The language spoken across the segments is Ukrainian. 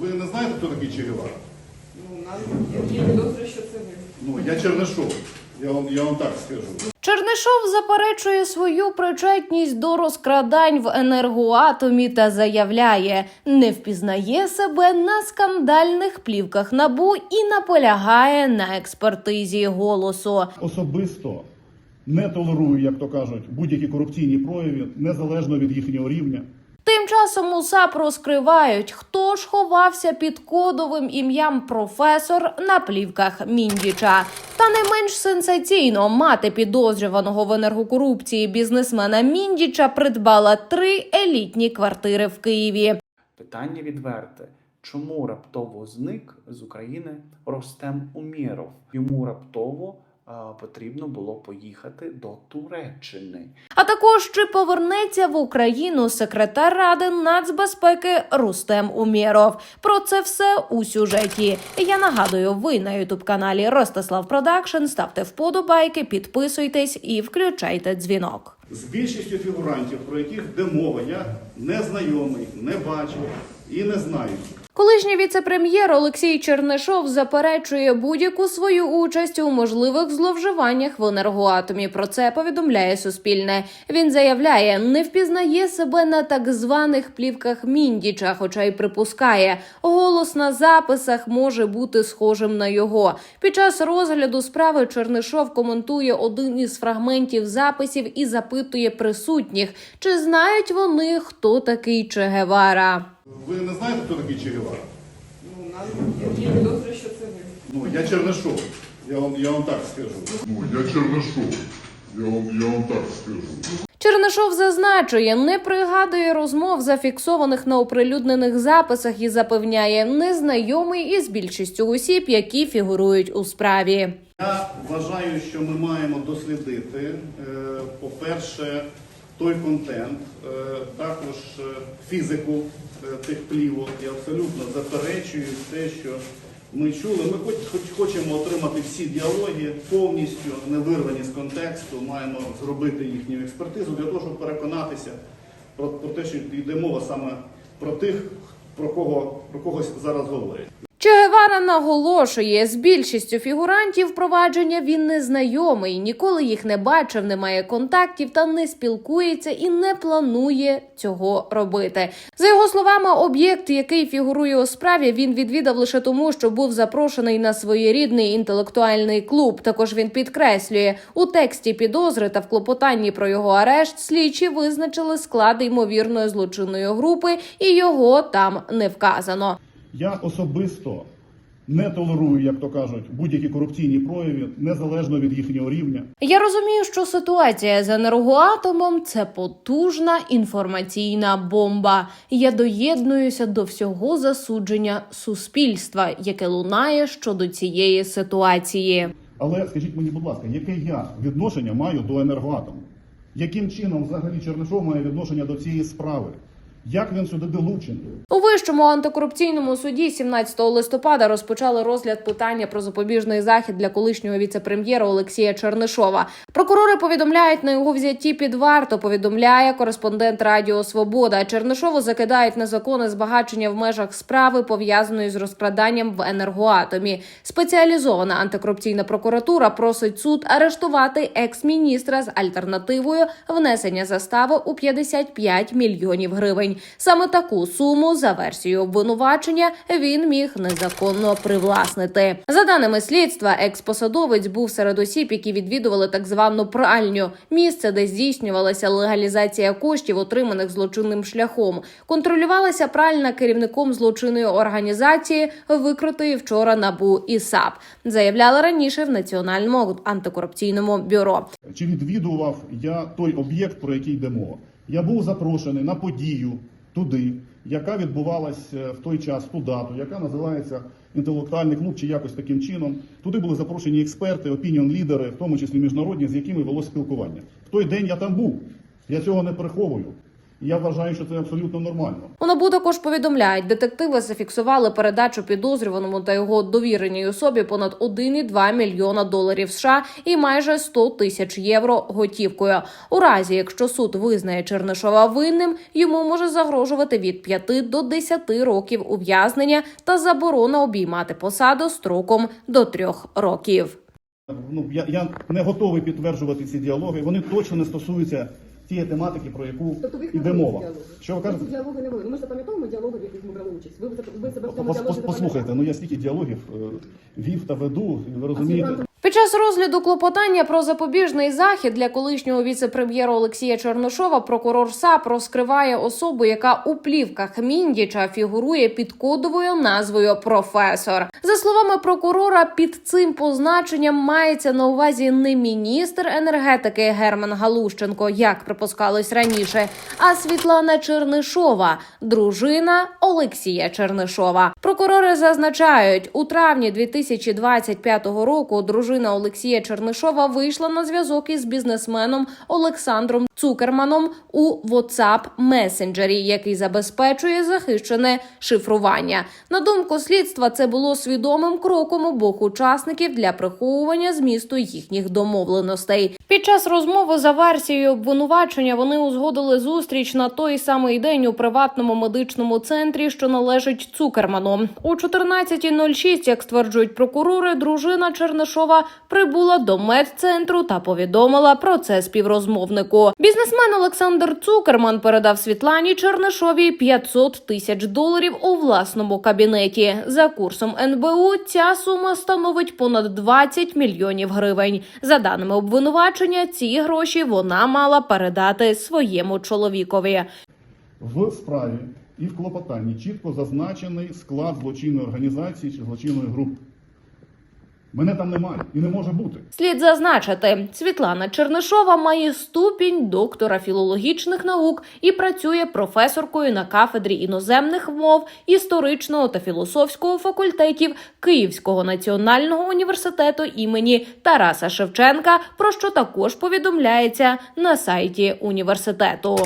Ви не знаєте, хто такий Че Гевара? Ну, нам є підозри, що це ви. Ну, я Чернишов. Я вам, я вам так скажу. Чернишов заперечує свою причетність до розкрадань в енергоатомі та заявляє, не впізнає себе на скандальних плівках набу і наполягає на експертизі голосу. особисто не толерую, як то кажуть, будь-які корупційні прояви незалежно від їхнього рівня. Тим часом у САП розкривають, хто ж ховався під кодовим ім'ям професор на плівках Міндіча. Та не менш сенсаційно мати підозрюваного в енергокорупції бізнесмена Міндіча придбала три елітні квартири в Києві. Питання відверте. Чому раптово зник з України Ростем Умєров? Йому раптово потрібно було поїхати до Туреччини. А також чи повернеться в Україну секретар ради нацбезпеки Рустем Умєров. Про це все у сюжеті. Я нагадую, ви на ютуб каналі Ростислав Продакшн. Ставте вподобайки, підписуйтесь і включайте дзвінок. З більшістю фігурантів, про яких де мова, я не знайомий, не бачив і не знаю. Колишній віце-прем'єр Олексій Чернишов заперечує будь-яку свою участь у можливих зловживаннях в енергоатомі. Про це повідомляє Суспільне. Він заявляє, не впізнає себе на так званих плівках Міндіча, хоча й припускає, голос на записах може бути схожим на його. Під час розгляду справи Чернишов коментує один із фрагментів записів і запитує присутніх, чи знають вони, хто такий Че Гевара. Ви не знаєте, хто такий Че Гевара? Ну, нам є підозри, що це ви. Ну, я Чернишов. Я вам, я вам так скажу. Ну, я Чернышов. Я вам, я вам так скажу. Чернишов зазначує, не пригадує розмов, зафіксованих на оприлюднених записах, і запевняє, незнайомий із більшістю осіб, які фігурують у справі. Я вважаю, що ми маємо дослідити, е, по-перше, той контент, е, також е, фізику тих плівок. Я абсолютно заперечую те, що ми чули. Ми хоч, хоч хочемо отримати всі діалоги повністю не вирвані з контексту. Маємо зробити їхню експертизу для того, щоб переконатися про, про те, що йде мова саме про тих, про кого про когось зараз говорять. Че Гевара наголошує, з більшістю фігурантів провадження він не знайомий, ніколи їх не бачив, не має контактів та не спілкується і не планує цього робити. За його словами, об'єкт, який фігурує у справі, він відвідав лише тому, що був запрошений на своєрідний інтелектуальний клуб. Також він підкреслює у тексті підозри та в клопотанні про його арешт. Слідчі визначили склад ймовірної злочинної групи, і його там не вказано. Я особисто не толерую, як то кажуть, будь-які корупційні прояви незалежно від їхнього рівня. Я розумію, що ситуація з енергоатомом це потужна інформаційна бомба. Я доєднуюся до всього засудження суспільства, яке лунає щодо цієї ситуації. Але скажіть мені, будь ласка, яке я відношення маю до енергоатому? Яким чином взагалі Чернишов має відношення до цієї справи? Як він сюди долучений? Вищому антикорупційному суді 17 листопада розпочали розгляд питання про запобіжний захід для колишнього віце-прем'єра Олексія Чернишова. Прокурори повідомляють на його взятті під варту. Повідомляє кореспондент Радіо Свобода. Чернишову закидають незаконне збагачення в межах справи, пов'язаної з розкраданням в енергоатомі. Спеціалізована антикорупційна прокуратура просить суд арештувати екс-міністра з альтернативою внесення застави у 55 мільйонів гривень. Саме таку суму за версією обвинувачення він міг незаконно привласнити. За даними слідства, екс-посадовець був серед осіб, які відвідували так звану пральню місце, де здійснювалася легалізація коштів, отриманих злочинним шляхом. Контролювалася пральна керівником злочинної організації, викритої вчора набу і САП. Заявляли раніше в національному антикорупційному бюро. Чи відвідував я той об'єкт, про який йде мова? Я був запрошений на подію туди, яка відбувалась е, в той час, ту дату, яка називається інтелектуальний клуб чи якось таким чином. Туди були запрошені експерти, опініон-лідери, в тому числі міжнародні, з якими вело спілкування. В той день я там був. Я цього не приховую. І я вважаю, що це абсолютно нормально. У НАБУ також повідомляють, детективи зафіксували передачу підозрюваному та його довіреній особі понад 1,2 мільйона доларів США і майже 100 тисяч євро готівкою. У разі, якщо суд визнає Чернишова винним, йому може загрожувати від 5 до 10 років ув'язнення та заборона обіймати посаду строком до 3 років. Ну я, я не готовий підтверджувати ці діалоги. Вони точно не стосуються тієї тематики, про яку Тобто йде мова. Що ви кажете? ці діалоги не були. Ну, Ми ж запам'ятовуємо діалоги, в яких ми брали участь. Ви, ви себе в цьому Пос- діалозі пос- Послухайте, ну я стільки діалогів е, вів та веду, ви розумієте. Під час розгляду клопотання про запобіжний захід для колишнього віце-прем'єра Олексія Чернишова прокурор САП розкриває особу, яка у плівках Міндіча фігурує під кодовою назвою професор. За словами прокурора, під цим позначенням мається на увазі не міністр енергетики Герман Галущенко, як припускалось раніше, а Світлана Чернишова, дружина Олексія Чернишова. Прокурори зазначають, у травні 2025 року дружина Олексія Чернишова вийшла на зв'язок із бізнесменом Олександром Цукерманом у WhatsApp месенджері, який забезпечує захищене шифрування. На думку слідства, це було свідомим кроком обох учасників для приховування змісту їхніх домовленостей. Під час розмови за версією обвинувачення вони узгодили зустріч на той самий день у приватному медичному центрі, що належить Цукерману. У 14.06, як стверджують прокурори, дружина Чернишова прибула до медцентру та повідомила про це співрозмовнику. Бізнесмен Олександр Цукерман передав Світлані Чернишовій 500 тисяч доларів у власному кабінеті. За курсом НБУ ця сума становить понад 20 мільйонів гривень. За даними обвинувачення, ці гроші вона мала передати своєму чоловікові. В справі і в клопотанні чітко зазначений склад злочинної організації чи злочинної групи. Мене там немає і не може бути. Слід зазначити, Світлана Чернишова має ступінь доктора філологічних наук і працює професоркою на кафедрі іноземних мов, історичного та філософського факультетів Київського національного університету імені Тараса Шевченка, про що також повідомляється на сайті університету.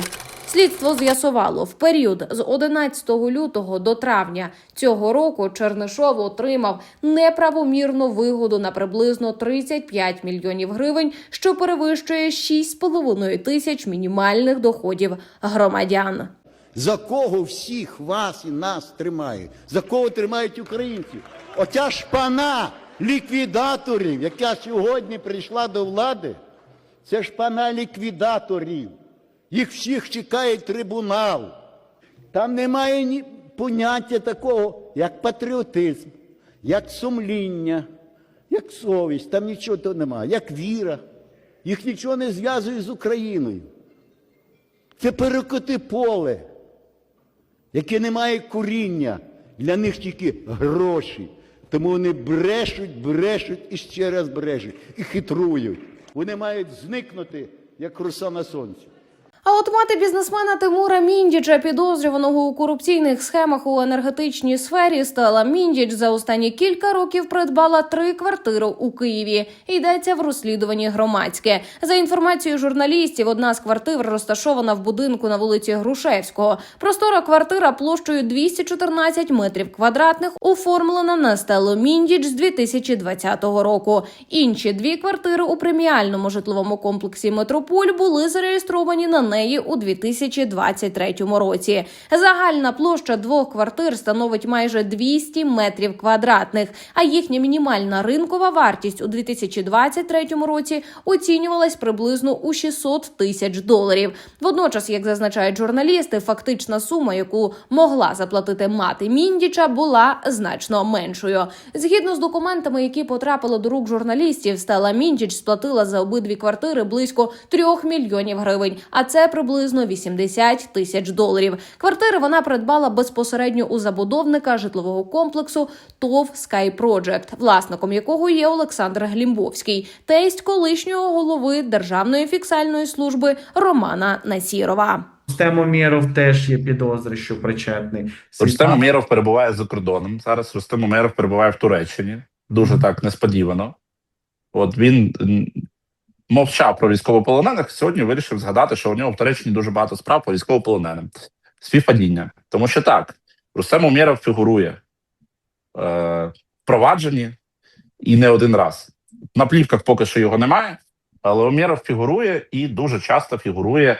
Слідство з'ясувало, в період з 11 лютого до травня цього року Чернишов отримав неправомірну вигоду на приблизно 35 мільйонів гривень, що перевищує 6,5 тисяч мінімальних доходів громадян. За кого всіх вас і нас тримають? За кого тримають українців? Оця шпана ліквідаторів, яка сьогодні прийшла до влади, це шпана ліквідаторів. Їх всіх чекає трибунал. Там немає ні поняття такого, як патріотизм, як сумління, як совість. Там нічого немає, як віра. Їх нічого не зв'язує з Україною. Це перекоти поле, яке не має коріння. Для них тільки гроші. Тому вони брешуть, брешуть і ще раз брешуть. І хитрують. Вони мають зникнути, як роса на сонці. А от мати бізнесмена Тимура Міндіча, підозрюваного у корупційних схемах у енергетичній сфері, стала Міндіч за останні кілька років придбала три квартири у Києві. Йдеться в розслідуванні громадське. За інформацією журналістів, одна з квартир розташована в будинку на вулиці Грушевського. Простора квартира площею 214 метрів квадратних оформлена на стелу Міндіч з 2020 року. Інші дві квартири у преміальному житловому комплексі Метрополь були зареєстровані на неї у 2023 році. Загальна площа двох квартир становить майже 200 метрів квадратних, а їхня мінімальна ринкова вартість у 2023 році оцінювалась приблизно у 600 тисяч доларів. Водночас, як зазначають журналісти, фактична сума, яку могла заплатити мати Міндіча, була значно меншою. Згідно з документами, які потрапили до рук журналістів, Стела Міндіч сплатила за обидві квартири близько 3 мільйонів гривень, а це приблизно 80 тисяч доларів. Квартири вона придбала безпосередньо у забудовника житлового комплексу ТОВ Sky Project, власником якого є Олександр Глімбовський, тесть колишнього голови Державної фіксальної служби Романа Насірова. Рустем Умєров теж є підозри, що причетний. Рустем Умєров перебуває за кордоном. Зараз Рустем Умєров перебуває в Туреччині. Дуже так несподівано. От він мовчав про військовополонених, сьогодні вирішив згадати, що у нього в Туреччині дуже багато справ по військовополоненим. Співпадіння. Тому що так, Рустем Умєров фігурує е, провадженні і не один раз. На плівках поки що його немає, але Умєров фігурує і дуже часто фігурує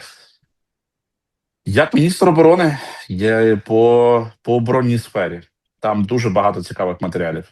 як міністр оборони є по, по оборонній сфері. Там дуже багато цікавих матеріалів.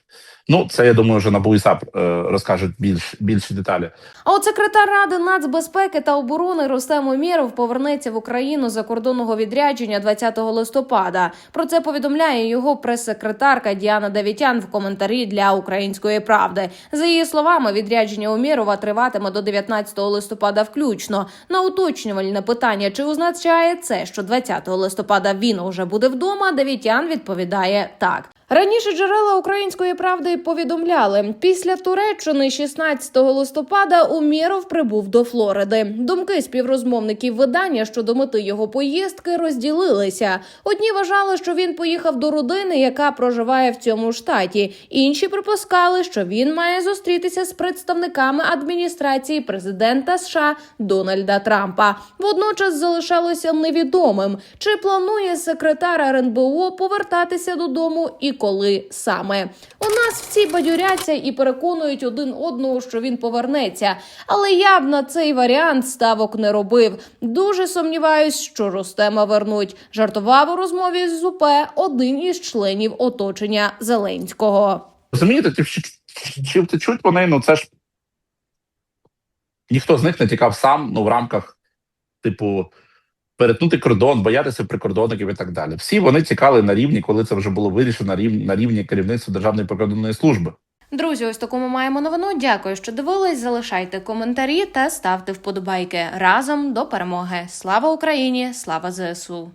Ну, це я думаю, вже НАБУ і САП е, розкажуть більш більші деталі. А от секретар ради нацбезпеки та оборони Рустем Умєров повернеться в Україну за кордонного відрядження 20 листопада. Про це повідомляє його прес-секретарка Діана Давітян в коментарі для Української правди. За її словами, відрядження Умєрова триватиме до 19 листопада включно. На уточнювальне питання, чи означає це, що 20 листопада він уже буде вдома, Давітян відповідає так. Раніше джерела української правди повідомляли, після Туреччини 16 листопада Умєров прибув до Флориди. Думки співрозмовників видання щодо мети його поїздки розділилися. Одні вважали, що він поїхав до родини, яка проживає в цьому штаті. Інші припускали, що він має зустрітися з представниками адміністрації президента США Дональда Трампа. Водночас залишалося невідомим, чи планує секретар РНБО повертатися додому і коли саме. У нас всі бадюряться і переконують один одного, що він повернеться. Але я б на цей варіант ставок не робив. Дуже сумніваюсь, що Ростема вернуть. Жартував у розмові з ЗУП один із членів оточення Зеленського. Розумієте, чи, чи, втечуть вони, ну це ж ніхто з них не тікав сам, ну в рамках, типу, перетнути кордон, боятися прикордонників і так далі. Всі вони тікали на рівні, коли це вже було вирішено на рівні, на рівні керівництва Державної прикордонної служби. Друзі, ось таку ми маємо новину. Дякую, що дивились. Залишайте коментарі та ставте вподобайки разом до перемоги. Слава Україні! Слава ЗСУ!